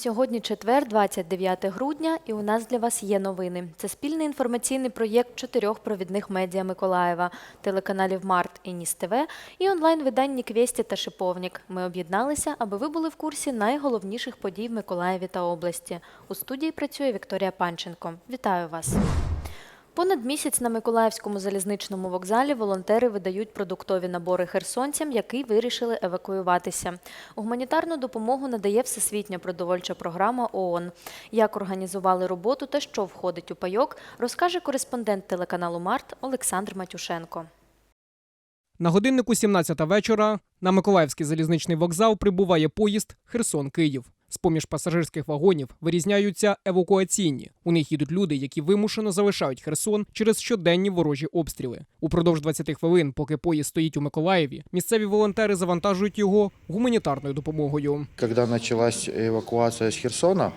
Сьогодні четвер, 29 грудня, і у нас для вас є новини. Це спільний інформаційний проєкт чотирьох провідних медіа Миколаєва, телеканалів Март і Ніс ТВ і онлайн-виданні Квєсті та Шиповник. Ми об'єдналися, аби ви були в курсі найголовніших подій в Миколаєві та області. У студії працює Вікторія Панченко. Вітаю вас! Понад місяць на Миколаївському залізничному вокзалі волонтери видають продуктові набори херсонцям, які вирішили евакуюватися. Гуманітарну допомогу надає Всесвітня продовольча програма ООН. Як організували роботу та що входить у пайок, розкаже кореспондент телеканалу Март Олександр Матюшенко. На годиннику 17 вечора на Миколаївський залізничний вокзал прибуває поїзд Херсон-Київ. З-поміж пасажирських вагонів вирізняються евакуаційні. У них їдуть люди, які вимушено залишають Херсон через щоденні ворожі обстріли. Упродовж 20 хвилин, поки поїзд стоїть у Миколаєві, місцеві волонтери завантажують його гуманітарною допомогою. Когда почалась евакуація з Херсона,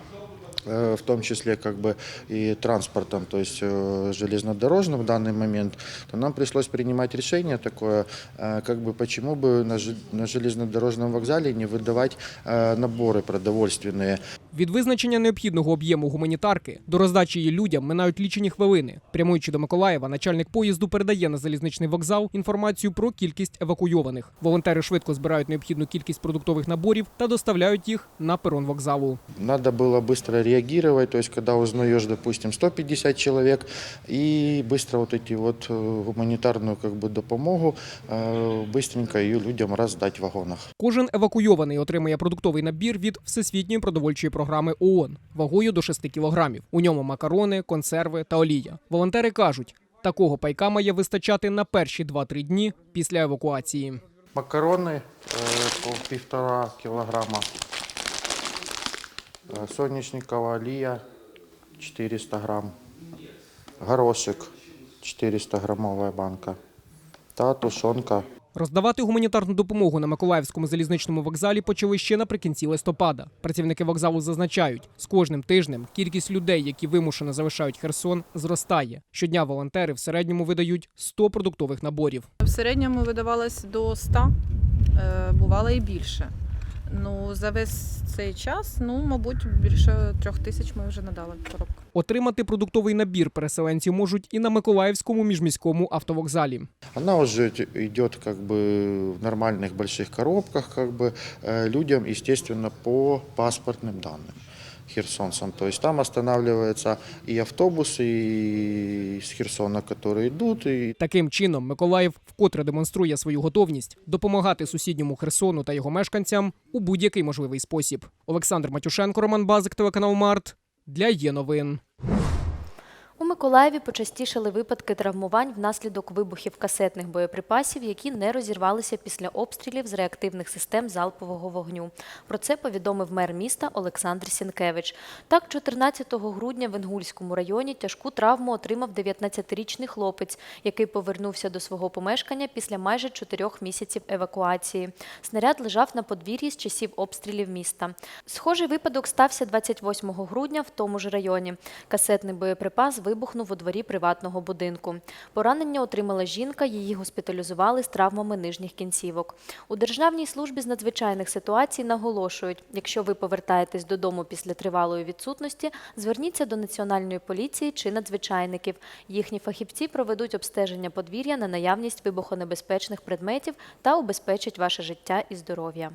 в том числе как бы и транспортом, то есть э, железнодорожным в данный момент, то нам пришлось принимать решение такое, э, как бы почему бы на жи- на железнодорожном вокзале не выдавать э, наборы продовольственные. Від визначення необхідного об'єму гуманітарки до роздачі її людям минають лічені хвилини. Прямуючи до Миколаєва, начальник поїзду передає на залізничний вокзал інформацію про кількість евакуйованих. Волонтери швидко збирають необхідну кількість продуктових наборів та доставляють їх на перон вокзалу. Надо было быстро реагировать, то есть когда узнаешь, допустим, 150 человек, и быстро вот эти вот э, гуманитарную как бы допомогу э, быстренько ее людям раздать в вагонах. Кожен евакуйований отримує продуктовий набір від Всесвітньої продовольчої програми ООН вагою до 6 кілограмів. У ньому макарони, консерви та олія. Волонтери кажуть, такого пайка має вистачати на перші 2-3 дні після евакуації. Макароны э, по півтора килограмма. Э, Соняшникова олія 400 грамм. Горошек 400 граммовая банка. Та тушонка. Роздавати гуманітарну допомогу на Миколаївському залізничному вокзалі почали ще наприкінці листопада. Працівники вокзалу зазначають, з кожним тижнем кількість людей, які вимушено залишають Херсон, зростає. Щодня волонтери в середньому видають 100 продуктових наборів. В середньому видавалось до 100, е, бувало і більше. Ну, за весь цей час, ну, мабуть, більше трьох тисяч ми вже надали коробку. Отримати продуктовий набір переселенці можуть і на Миколаївському міжміському автовокзалі. Она уже т- идет как бы в нормальных больших коробках, как бы э, людям, естественно, по паспортным данным херсонцам. То есть там останавливаются и автобусы и с Херсона, которые идут, и Таким чином, Миколаїв вкотре демонструє свою готовність допомагати сусідньому Херсону та його мешканцям у будь-який можливий спосіб. Олександр Матюшенко, Роман Базик, телеканал Март для є новин. У Миколаєві почастішали випадки травмувань внаслідок вибухів касетних боєприпасів, які не розірвалися після обстрілів з реактивних систем залпового вогню. Про це повідомив мер міста Олександр Сінкевич. Так, 14 грудня в Інгульському районі тяжку травму отримав 19-річний хлопець, який повернувся до свого помешкання після майже чотирьох місяців евакуації. Снаряд лежав на подвір'ї з часів обстрілів міста. Схожий випадок стався 28 грудня в тому ж районі. Касетний боєприпас вибухнув у дворі приватного будинку. Поранення отримала жінка, її госпіталізували з травмами нижніх кінцівок. У Державній службі з надзвичайних ситуацій наголошують, якщо ви повертаєтесь додому після тривалої відсутності, зверніться до Національної поліції чи надзвичайників. Їхні фахівці проведуть обстеження подвір'я на наявність вибухонебезпечних предметів та убезпечать ваше життя і здоров'я.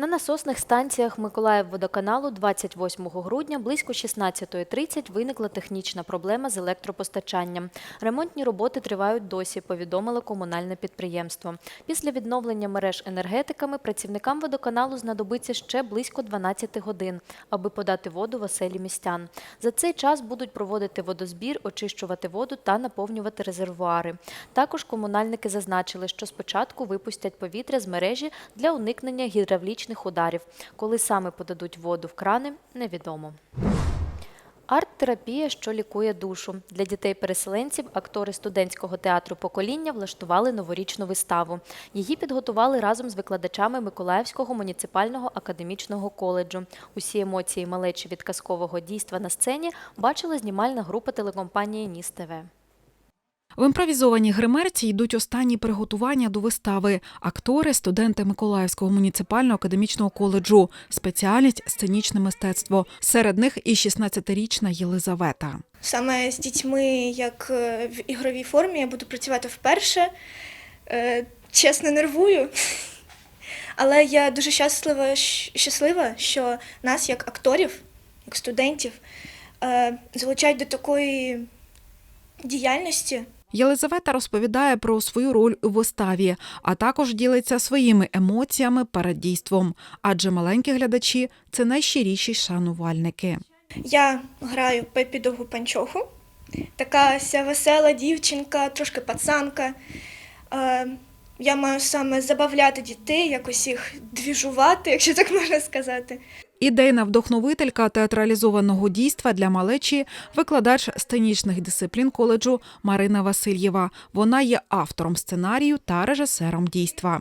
На насосних станціях Миколаївводоканалу 28 грудня близько 16.30 виникла технічна проблема з електропостачанням. Ремонтні роботи тривають досі, повідомило комунальне підприємство. Після відновлення мереж енергетиками працівникам водоканалу знадобиться ще близько 12 годин, аби подати воду в оселі містян. За цей час будуть проводити водозбір, очищувати воду та наповнювати резервуари. Також комунальники зазначили, що спочатку випустять повітря з мережі для уникнення гідравлічних ударів. Коли саме подадуть воду в крани, невідомо. Арт-терапія, що лікує душу. Для дітей-переселенців актори студентського театру покоління влаштували новорічну виставу. Її підготували разом з викладачами Миколаївського муніципального академічного коледжу. Усі емоції малечі від казкового дійства на сцені бачила знімальна група телекомпанії Ніс ТВ. В імпровізованій гримерці йдуть останні приготування до вистави. Актори, студенти Миколаївського муніципального академічного коледжу, спеціальність сценічне мистецтво. Серед них і 16-річна Єлизавета. Саме з дітьми, як е, в ігровій формі, я буду працювати вперше. Е, Чесно, нервую. Але я дуже щаслива, щаслива, що нас, як акторів, як студентів, е, залучають до такої діяльності. Єлизавета розповідає про свою роль у виставі, а також ділиться своїми емоціями перед дійством. Адже маленькі глядачі це найщиріші шанувальники. Я граю Пепі Довгу Панчоху. Така вся весела дівчинка, трошки пацанка. Е, Я маю саме забавляти дітей, якось їх двіжувати, якщо так можна сказати. Ідейна вдохновителька театралізованого дійства для малечі, викладач сценічних дисциплін коледжу Марина Васильєва. Вона є автором сценарію та режисером дійства.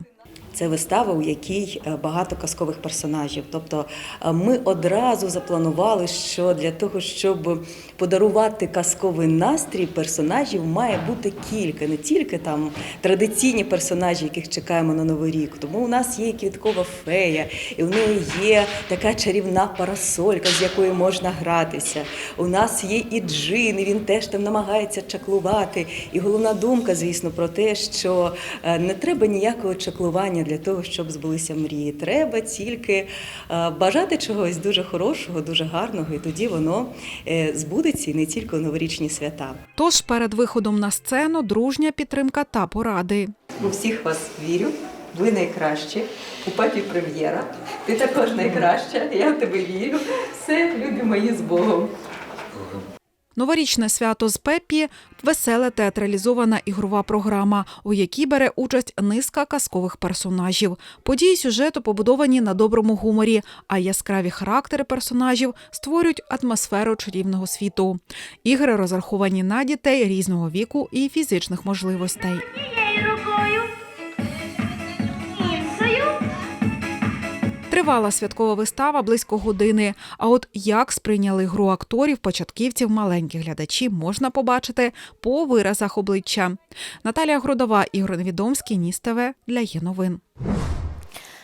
Це вистава, у якій е, багато казкових персонажів. Тобто е, ми одразу запланували, що для того, щоб подарувати казковий настрій, персонажів має бути кілька, не тільки там традиційні персонажі, яких чекаємо на новий рік. Тому у нас є квіткова фея, і в неї є така чарівна парасолька, з якою можна гратися. У нас є і джин, і він теж там намагається чаклувати. І головна думка, звісно, про те, що е, не треба ніякого чаклування для того, щоб збулися мрії. Треба тільки е, бажати чогось дуже хорошого, дуже гарного, і тоді воно е, збудеться і не тільки у новорічні свята. Тож перед виходом на сцену дружня підтримка та поради. У всіх вас вірю. Ви найкращі. У папі прем'єра. Ти також найкраща. Я в тебе вірю. Все, любі мої з Богом. Новорічне свято з Пеппі – весела театралізована ігрова програма, у якій бере участь низка казкових персонажів. Події сюжету побудовані на доброму гуморі, а яскраві характери персонажів створюють атмосферу чарівного світу. Ігри розраховані на дітей різного віку і фізичних можливостей. Тривала святкова вистава близько години. А от як сприйняли гру акторів, початківців, маленькі глядачі можна побачити по виразах обличчя. Наталія Грудова, Ігор Невідомський, Ніс ТВ для є новин.